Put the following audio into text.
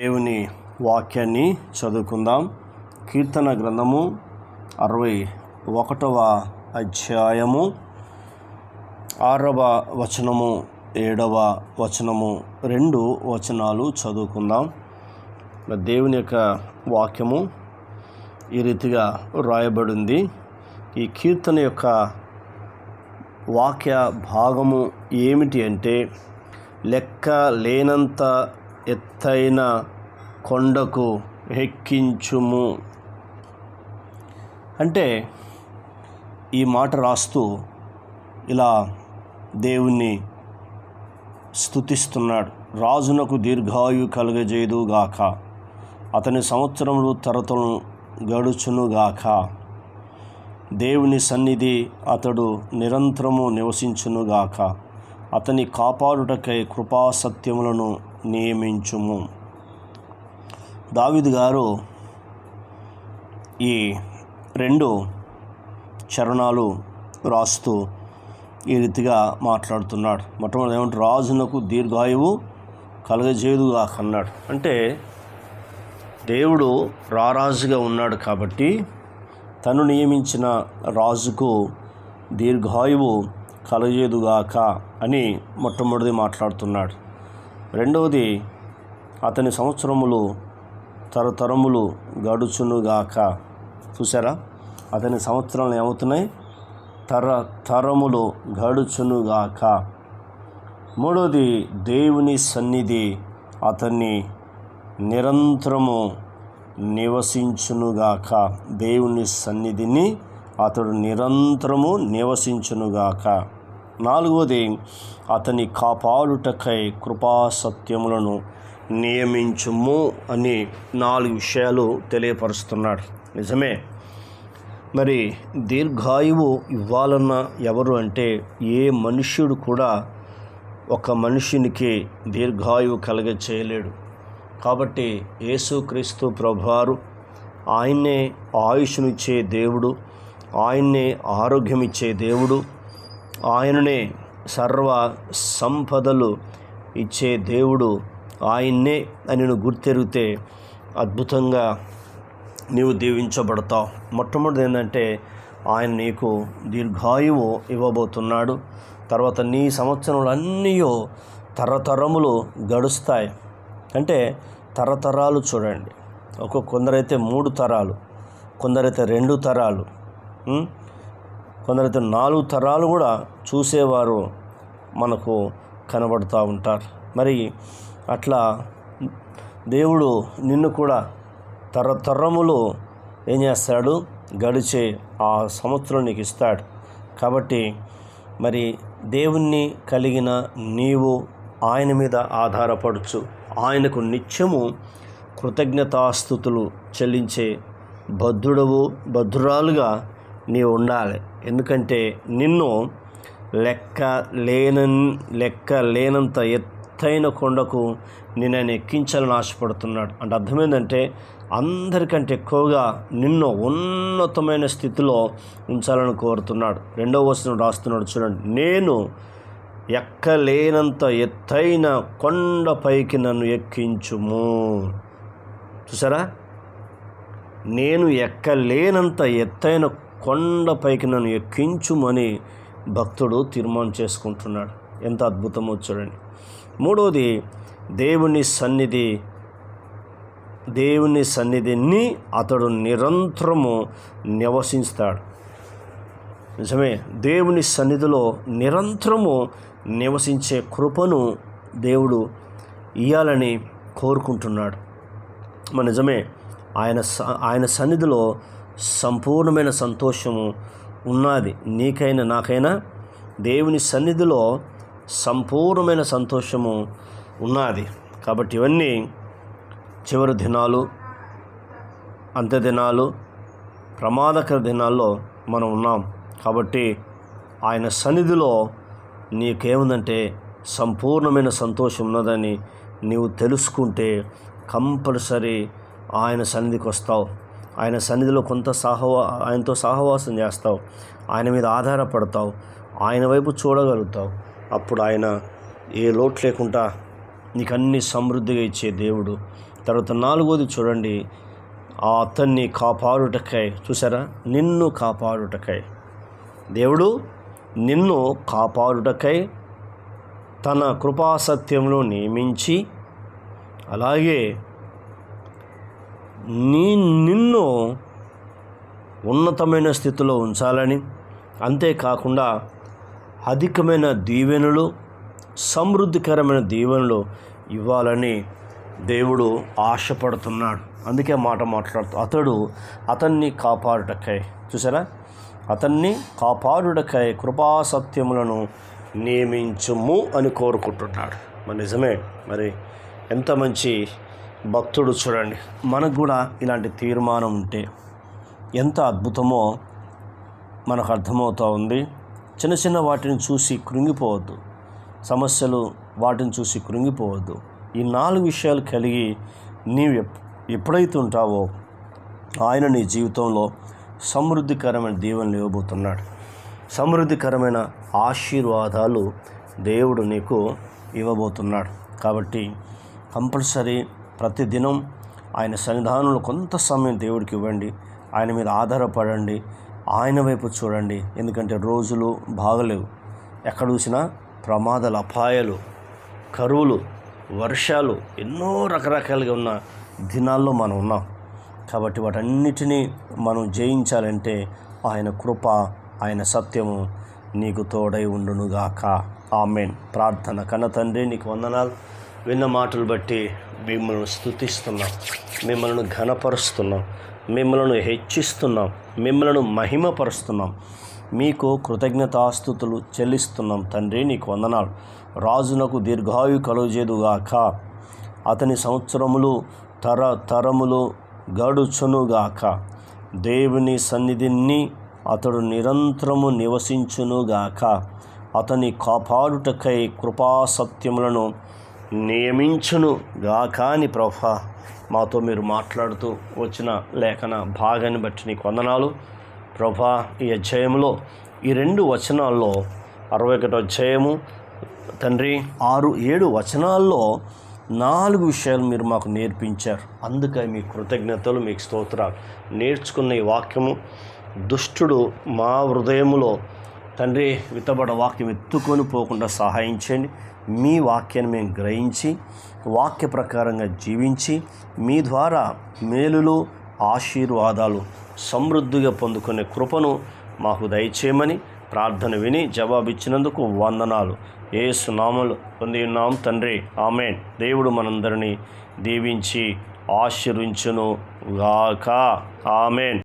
దేవుని వాక్యాన్ని చదువుకుందాం. కీర్తన గ్రంథము అరవై ఒకటవ అధ్యాయము ఆరవ వచనము ఏడవ వచనము రెండు వచనాలు చదువుకుందాం. దేవుని యొక్క వాక్యము ఈ రీతిగా రాయబడింది ఈ కీర్తన యొక్క వాక్య భాగము ఏమిటి అంటే లెక్క లేనంత ఎత్తైన కొండకు ఎక్కించుము. అంటే ఈ మాట రాస్తూ ఇలా దేవుణ్ణి స్తుతిస్తున్నాడు. రాజునకు దీర్ఘాయు కలుగజేయుదుగాక. అతని సంవత్సరములు తరతను గడుచునుగాక. దేవుని సన్నిధి అతడు నిరంతరము నివసించునుగాక. అతని కాపాడుటకై కృపాసత్యములను నియమించుము. దావిద్ గారు ఈ రెండు చరణాలు రాస్తూ ఈ రీతిగా మాట్లాడుతున్నాడు. మొట్టమొదటి ఏమంటే రాజునకు దీర్ఘాయువు కలగజేదుగా అన్నాడు. అంటే దేవుడు రారాజుగా ఉన్నాడు కాబట్టి తను నియమించిన రాజుకు దీర్ఘాయువు కలగజేదుగాక అని మొట్టమొదటి మాట్లాడుతున్నాడు. రెండవది అతని సంవత్సరములు తరతరములు గడుచునుగాక. చూసారా అతని సంవత్సరాలు ఏమవుతున్నాయి? తర తరములు గడుచునుగాక. మూడవది దేవుని సన్నిధి అతన్ని నిరంతరము నివసించునుగాక. దేవుని సన్నిధిని అతడు నిరంతరము నివసించునుగాక. నాలుగవది అతని కాపాడుటకై కృపా సత్యములను నియమించుము అని నాలుగు విషయాలు తెలియపరుస్తున్నాడు. నిజమే. మరి దీర్ఘాయువు ఇవ్వాలన్న ఎవరు అంటే ఏ మనుష్యుడు కూడా ఒక మనుషునికి దీర్ఘాయువు కలగ చేయలేడు కాబట్టి యేసుక్రీస్తు ప్రభువారు ఆయన్నే ఆయుష్నిచ్చే దేవుడు ఆయన్నే ఆరోగ్యం ఇచ్చే దేవుడు ఆయననే సర్వ సంపదలు ఇచ్చే దేవుడు ఆయన్నే అని నువ్వు గుర్తెరిగితే అద్భుతంగా నీవు దీవించబడతావు. మొట్టమొదటి ఏంటంటే ఆయన నీకు దీర్ఘాయువు ఇవ్వబోతున్నాడు. తర్వాత నీ సంవత్సరములన్నీ తరతరములు గడుస్తాయి. అంటే తరతరాలు చూడండి. ఒక కొందరైతే మూడు తరాలు కొందరైతే రెండు తరాలు కొందరైతే నాలుగు తరాలు కూడా చూసేవారు మనకు కనబడుతూ ఉంటారు. మరి అట్లా దేవుడు నిన్ను కూడా తరతరములు ఏం చేస్తాడు? గడిచే ఆ సంవత్సరం నీకు ఇస్తాడు. కాబట్టి మరి దేవుణ్ణి కలిగిన నీవు ఆయన మీద ఆధారపడచ్చు. ఆయనకు నిత్యము కృతజ్ఞతాస్థుతులు చెల్లించే భద్రుడవు భద్రురాలుగా నీవు ఉండాలి. ఎందుకంటే నిన్ను లెక్క లేన లెక్క లేనంత ఎత్తైన కొండకు నేను ఆయన ఎక్కించాలని ఆశపడుతున్నాడు. అంటే అర్థం ఏంటంటే అందరికంటే ఎక్కువగా నిన్ను ఉన్నతమైన స్థితిలో ఉంచాలని కోరుతున్నాడు. రెండవ వచనం రాస్తున్నాడు చూడండి. నేను ఎక్కలేనంత ఎత్తైన కొండపైకి నన్ను ఎక్కించుము. చూసారా? నేను ఎక్కలేనంత ఎత్తైన కొండపైకి నన్ను ఎక్కించుమని భక్తుడు తీర్మానం చేసుకుంటున్నాడు. ఎంత అద్భుతమో చూడండి. మూడవది దేవుని సన్నిధి దేవుని సన్నిధిని అతడు నిరంతరము నివసిస్తాడు. నిజమే దేవుని సన్నిధిలో నిరంతరము నివసించే కృపను దేవుడు ఇయ్యాలని కోరుకుంటున్నాడు. మన నిజమే ఆయన స- ఆయన సన్నిధిలో సంపూర్ణమైన సంతోషము ఉన్నది. నీకైనా నాకైనా దేవుని సన్నిధిలో సంపూర్ణమైన సంతోషము ఉన్నది. కాబట్టి ఇవన్నీ చివరి దినాలు అంత్య దినాలు ప్రమాదకర దినాల్లో మనం ఉన్నాం. కాబట్టి ఆయన సన్నిధిలో నీకేముందంటే సంపూర్ణమైన సంతోషం ఉన్నదని నీవు తెలుసుకుంటే కంపల్సరీ ఆయన సన్నిధికి వస్తావు ఆయన సన్నిధిలో కొంత సహవా ఆయనతో సహవాసం చేస్తావు. ఆయన మీద ఆధారపడతావు. ఆయన వైపు చూడగలుగుతావు. అప్పుడు ఆయన ఏ లోటు లేకుండా నీకు అన్ని సమృద్ధిగా ఇచ్చే దేవుడు. తర్వాత నాలుగోది చూడండి. ఆ అతన్ని కాపాడుటకై. చూసారా నిన్ను కాపాడుటకై. దేవుడు నిన్ను కాపాడుటకై తన కృపాసత్యంలో నియమించి అలాగే నీ నిన్ను ఉన్నతమైన స్థితిలో ఉంచాలని. అంతేకాకుండా అధికమైన దీవెనలు సమృద్ధికరమైన దీవెనలు ఇవ్వాలని దేవుడు ఆశపడుతున్నాడు. అందుకే మాట మాట్లాడుతూ అతడు అతన్ని కాపాడుటకై. చూసారా అతన్ని కాపాడుటకై కృపాసత్యములను నియమించుము అని కోరుకుంటున్నాడు. మరి నిజమే మరి ఎంత మంచి భక్తుడు చూడండి. మనకు కూడా ఇలాంటి తీర్మానం ఉంటే ఎంత అద్భుతమో మనకు అర్థమవుతూ ఉంది. చిన్న చిన్న వాటిని చూసి కృంగిపోవద్దు. సమస్యలు వాటిని చూసి కృంగిపోవద్దు. ఈ నాలుగు విషయాలు కలిగి నీవు ఎప్- ఎప్పుడైతే ఉంటావో ఆయన నీ జీవితంలో సమృద్ధికరమైన దీవెనలు ఇవ్వబోతున్నాడు సమృద్ధికరమైన ఆశీర్వాదాలు దేవుడు నీకు ఇవ్వబోతున్నాడు. కాబట్టి కంపల్సరీ ప్రతిదినం ఆయన సన్నిధానంలో కొంత సమయం దేవుడికి ఇవ్వండి. ఆయన మీద ఆధారపడండి. ఆయన వైపు చూడండి. ఎందుకంటే రోజులు బాగలేవు. ఎక్కడ చూసినా ప్రమాదాలు అపాయాలు కరువులు వర్షాలు ఎన్నో రకరకాలుగా ఉన్న దినాల్లో మనం ఉన్నాం. కాబట్టి వాటన్నిటినీ మనం జయించాలంటే ఆయన కృప ఆయన సత్యము నీకు తోడై ఉండునుగాక. ఆమెన్. ప్రార్థన కన్న తండ్రి నీకు వందనాలు. విన్న మాటలు బట్టి మిమ్మల్ని స్థుతిస్తున్నాం మిమ్మల్ని ఘనపరుస్తున్నాం. మిమ్మల్ని హెచ్చిస్తున్నాం. మిమ్మల్ని మహిమపరుస్తున్నాం. మీకు కృతజ్ఞతాస్థుతులు చెల్లిస్తున్నాం తండ్రి నీకు వందనాలు. రాజునకు దీర్ఘాయు కలుగజేదుగాక అతని సంవత్సరములు తర తరములు గడుచునుగాక దేవుని సన్నిధిని అతడు నిరంతరము నివసించునుగాక అతని కాపాడుటకై కృపాసత్యములను నియమించును గాకాని ప్రభా. మాతో మీరు మాట్లాడుతూ వచ్చిన లేఖన భాగాన్ని బట్టి నీకు వందనాలు. ప్రభా ఈ అధ్యాయంలో ఈ రెండు వచనాల్లో అరవై ఒకటో అధ్యాయము తండ్రి ఆరు ఏడు వచనాల్లో నాలుగు విషయాలు మీరు మాకు నేర్పించారు. అందుకే మీ కృతజ్ఞతలు మీకు స్తోత్రాలు. నేర్చుకున్న ఈ వాక్యము దుష్టుడు మా హృదయములో తండ్రి విత్తబడ వాక్యం ఎత్తుకొని పోకుండా సహాయం చేయండి. మీ వాక్యాన్ని మేము గ్రహించి వాక్య ప్రకారంగా జీవించి మీ ద్వారా మేలులు ఆశీర్వాదాలు సమృద్ధిగా పొందుకునే కృపను మాకు దయచేయమని ప్రార్థన విని జవాబిచ్చినందుకు వందనాలు. ఏ సునామలు పొంది ఉన్నాం తండ్రి. ఆమెన్. దేవుడు మనందరినీ దీవించి ఆశీర్వించును గాక ఆమెన్.